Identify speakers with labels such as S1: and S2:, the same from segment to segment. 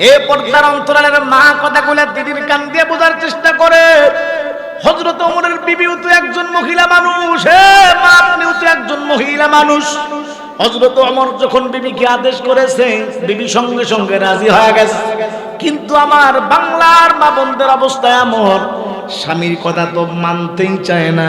S1: এ পর্দার অন্তরালের মা কথাগুলো দিদির কান দিয়ে বোঝার চেষ্টা করে। হজরত অমরের বিবিও তো একজন মহিলা মানুষ। হে মা আপনিও তো একজন মহিলা মানুষ। হজরত অমর যখন বিবিকে আদেশ করেছে, বিবি সঙ্গে সঙ্গে রাজি হয়ে গেছে। কিন্তু আমার বাংলার মা বন্ধের অবস্থা এমন। স্বামীর কথা তো মানতেই চায় না।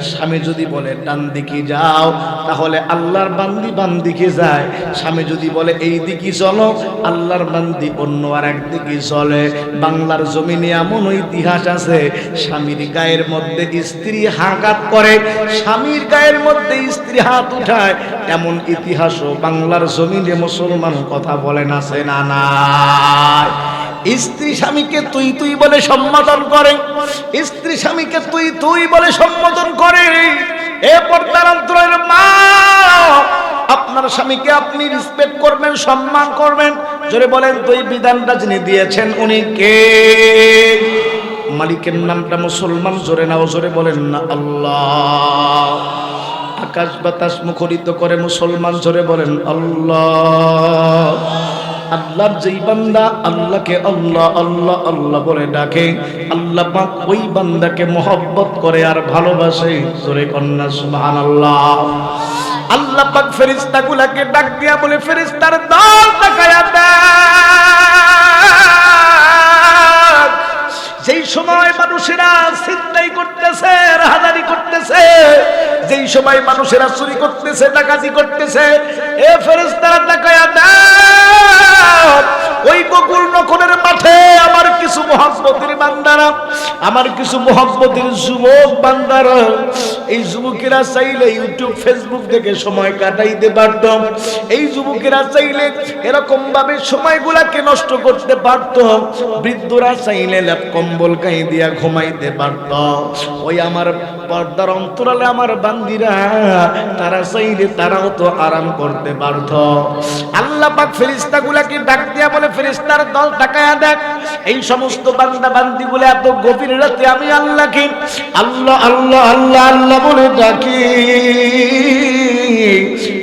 S1: স্বামী যদি বলে, ডান দিকে যাও, তাহলে আল্লাহর বান্দি বাম দিকে যায়। স্বামী যদি বলে, এই দিকে চলো, আল্লাহর বান্দি অন্য আর একদিকে চলে। বাংলার জমিনে এমন ইতিহাস আছে, স্বামীর গায়ের মধ্যে স্ত্রী হাঁকাত করে, স্বামীর গায়ের মধ্যে স্ত্রী হাত উঠায়। এমন ইতিহাসও বাংলার জমিনে মুসলমান কথা বলেন আছে না নাই। স্ত্রী স্বামীকে তুই তুই বলে সম্বোধন করে। স্ত্রী স্বামীকে তুই তুই বলে সম্বোধন করে। এ পর্দার অন্তরের মা, আপনার স্বামীকে আপনি রেসপেক্ট করবেন, সম্মান করবেন। জোরে বলেন তুই বিধানটা যিনি দিয়েছেন, উনি কে? মালিকের নামটা মুসলমান, জোরে নাও, জোরে বলেন না, আল্লাহ। আকাশ বাতাস মুখরিত করে মুসলমান, জোরে বলেন, আল্লাহ। আল্লাহর যেই বান্দা আল্লাহকে আল্লাহ আল্লাহ আল্লাহ বলে ডাকে। আল্লাহ পাক ওই বান্দাকে মহব্বত করে আর ভালোবাসে। জোরে কন্যা, সুবহানাল্লাহ। আল্লাহ পাক ফেরেশতাগুলোকে ডাক দিয়া বলে, ফেরেশতার দল তাকায়া দেখ। যেই সময় মানুষেরা চিন্তাই করতেছে যেই সময় মানুষেরা চুরি করতেছে, ডাকাতি করতেছে, এ ফেরেস্তারা তাকায়া দেখ ওই বকুল নখনের মাঠে আমার কিছু মহাব্বতের বান্দারা আমার কিছু মহাব্বতের যুবক, বান্দারা, এই যুবকেরা চাইলে ইউটিউব, ফেসবুক দেখে সময় কাটাইতে পারত। এই যুবকেরা চাইলে এরকম ভাবে সময়গুলাকে নষ্ট করতে পারত। বৃদ্ধরা চাইলে ল্যাপ কম্বল গাই দিয়া ঘুমাইতে পারত। ওই আমার পর্দার অন্তরালে আমার বান্দিরা, তারা চাইলে তারাও তো আরাম করতে পারত। আল্লাহ পাক ফেরিস্তাগুলাকে ডাক দিয়া বলে ফেরিস্তার দল তাকায়া দেখ, এই সমস্ত বান্দা বান্দিগুলো এত গভীর রাতে আমি আল্লাহকে আল্লাহ আল্লাহ আল্লাহ আল্লাহ বলে ডাকি।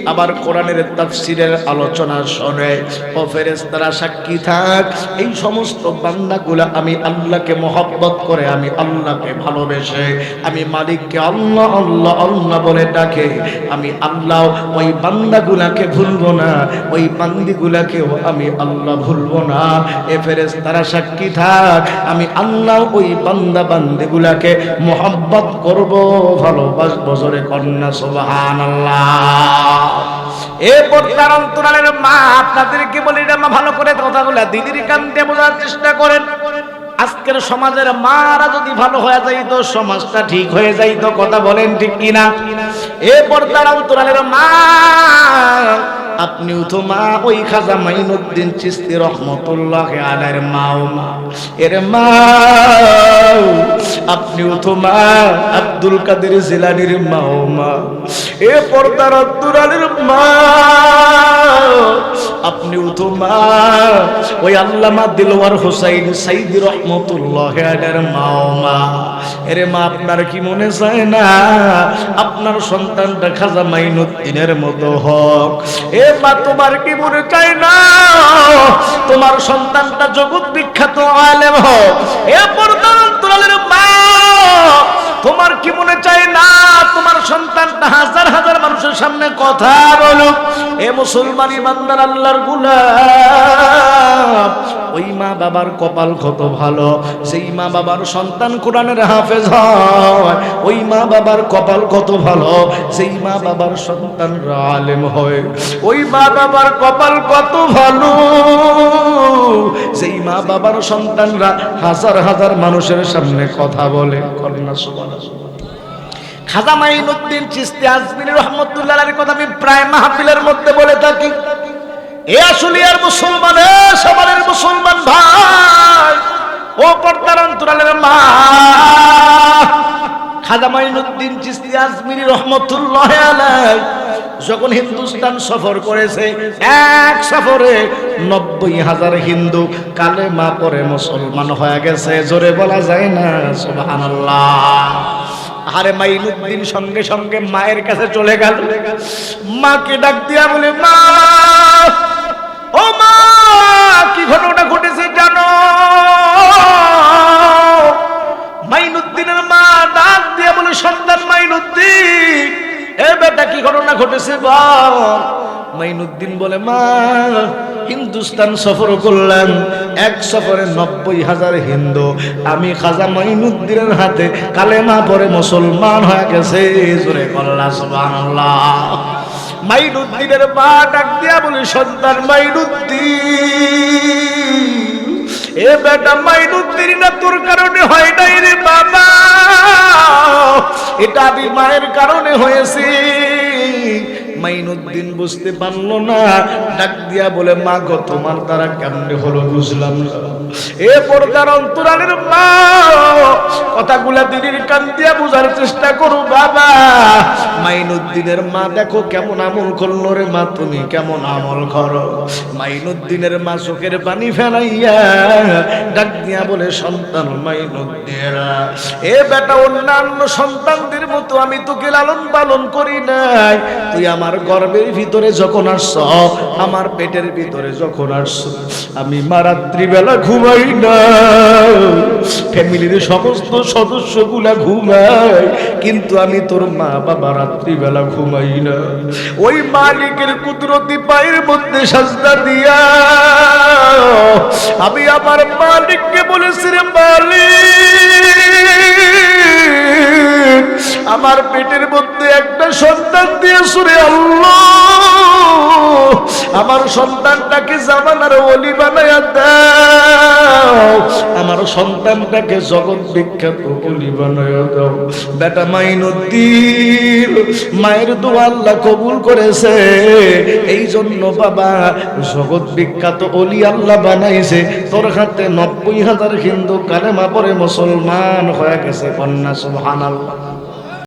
S1: আবার কোরআনের তাফসিরের আলোচনা শোনে। ও ফেরেশতারা সাক্ষী থাক। এই সমস্ত বান্দাগুলা আমি আল্লাহকে মহব্বত করে, আমি আল্লাহকে ভালোবেসে, আমি মালিককে আল্লাহ আল্লাহ আল্লাহ বলে ডাকে। আমি আল্লাহ, ওই বান্দাগুলাকে ভুলবো না, ওই বান্দিগুলাকেও আমি আল্লাহ ভুলবো না। এ ফেরেশতারা সাক্ষী থাক। আমি আল্লাহ ওই বান্দা বান্দিগুলাকে মহব্বত করব, ভালোবাসবো, জোরে কন্যা, সুবহানাল্লাহ। এ পর্দার অন্তরালের মা, আপনাদেরকে বলি মা, ভালো করে কথাগুলো দিদির কান দিয়ে বোঝার চেষ্টা করেন। আজকের সমাজের মারা যদি ভালো হয়ে যাইতো, সমাজটা ঠিক হয়ে যাইতো, কথা বলেন ঠিক কিনা? এরপর পর্দার অন্তরালের মা আপনিও তো মা, ওই খাজা মাইনুদ্দিন চিস্তি রহমতুল্লাহ আলাইর মাও মা। এর মা আপনিও তো মা, আব্দুল কাদের জিলানির মাও মা। এ পর্দার অন্তরালের মা আপনিও তো মা, ওই আল্লামা দিলওয়ার হোসাইন সাইদি রহমতুল্লাহ আলাইর মাও মা। এরে মা, আপনার কি মনে চায় না? আপনার সন্তানটা খাজা মাইনুদ্দিনের মতো হোক। এ মা, তোমার কি মনে চাই না? তোমার সন্তানটা জগৎ বিখ্যাত আলেম হোক এ পর্দান্তরালের মা, তোমার কি মনে চায় না? তোমার সন্তানটা হাজার হাজার মানুষের সামনে কথা বলুক এ মুসলমানি বান্দার আল্লাহর মা বাবার কপাল কত ভালো? সেই মা বাবার সন্তান কোরআনের হাফেজ হয়, ওই মা বাবার কপাল কত ভালো? সেই মা বাবার সন্তান আলেম হয়, ওই মা বাবার কপাল কত ভালো? সেই মা বাবার সন্তানরা হাজার হাজার মানুষের সামনে কথা বলে কন্যা সুবহানাল্লাহ খাজা মাইনুদ্দিন চিস্তি আজমির রহমতুল্লাহ কথা আমি প্রায় মাহফিলের মধ্যে বলে থাকি। এ আসলে আর মুসলমান সবারের মুসলমান ভাই। ও পর্দার অন্তরালের মা। খাজা মাইনুদ্দিন চিস্তি আজমিরি রহমতুল্লাহ আলাই যখন হিন্দুস্তান সফর করেছে, এক সফরে নব্বই হাজার হিন্দু কালে মা পরে মুসলমান হয়ে গেছে। জোরে বলা যায় না, সুবহানাল্লাহ। আরে মাইনুদ্দিন সঙ্গে সঙ্গে মায়ের কাছে চলে গেল। মাকে ডাক দিয়া বলে, মা! ঘটনা ঘটেছে, জানো? মাইনুদ্দিনের মা ডাক দিয়ে বলে, সন্তান মাইনুদ্দিন, এ বেটা কি ঘটনা ঘটেছে বল মাইনুদ্দিন বলে, মা, হিন্দুস্তান সফর করলাম, এক সফরে নব্বই হাজার হিন্দু। আমি খাজা মাইনুদ্দিনের হাতে কালেমা পরে মুসলমান হয়ে গেছে। জোরে কল্লা সুবহানাল্লাহ। মাইনুদ্দিনের মা ডাক দিয়া বলি, সন্তান মাইনুদ্দিন, এ বেটা মাইনুদ্দিন না তোর কারণে হয় নাই রে বাবা? এটা আমি মায়ের কারণে হয়েছে। মাইনুদ্দিন বুঝতে পারল না। ডাক দিয়া বলে, মা গো, তোমার দ্বারা কেমনে হলো বুঝলাম এ পর্দার অন্তরালের মা, কথাগুলা দিদির কান দিয়া বোঝার চেষ্টা করো, বাবা। মাইনুদ্দিনের মা, দেখো কেমন আমল করল রে মা, তুমি কেমন আমল করো। মাইনুদ্দিনের মা চোখের পানি ফেলাইয়া ডাক দিয়া বলে, সন্তান মাইনুদ্দিন এ বেটা অন্যান্য সন্তানদের মতো আমি তোকে লালন পালন করি নাই। তুই আমার গর্বের ভিতরে যখন আসছ, আমার পেটের ভিতরে যখন আসছ, আমি মা রাত্রিবেলা ঘুমাই না। ফ্যামিলির সমস্ত সদস্যগুলা ঘুমায়, কিন্তু আমি তোর মা বাবা রাত্রিবেলা ঘুমাই না। ওই মালিকের কুদরতি পায়ের মধ্যে সাজদা দিয়া, আমি আমার মালিককে বলেছি রে মালিক আমার পেটের মধ্যে একটা সন্তান দিয়ে সুরে আল্লাহ। আমার সন্তানটাকে জামানার অলি বানায়া দাও। আমার সন্তানটাকে জগৎ বিখ্যাত অলি বানায়া দাও। বেটা মাইনুদ্দিন, মায়ের দোয়া আল্লাহ কবুল করেছে। এই জন্য বাবা, জগৎ বিখ্যাত অলি আল্লাহ বানাইছে। তোর হাতে নব্বই হাজার হিন্দু কালেমা পরে মুসলমান হয়ে গেছে কন্যা, সুবহানাল্লাহ।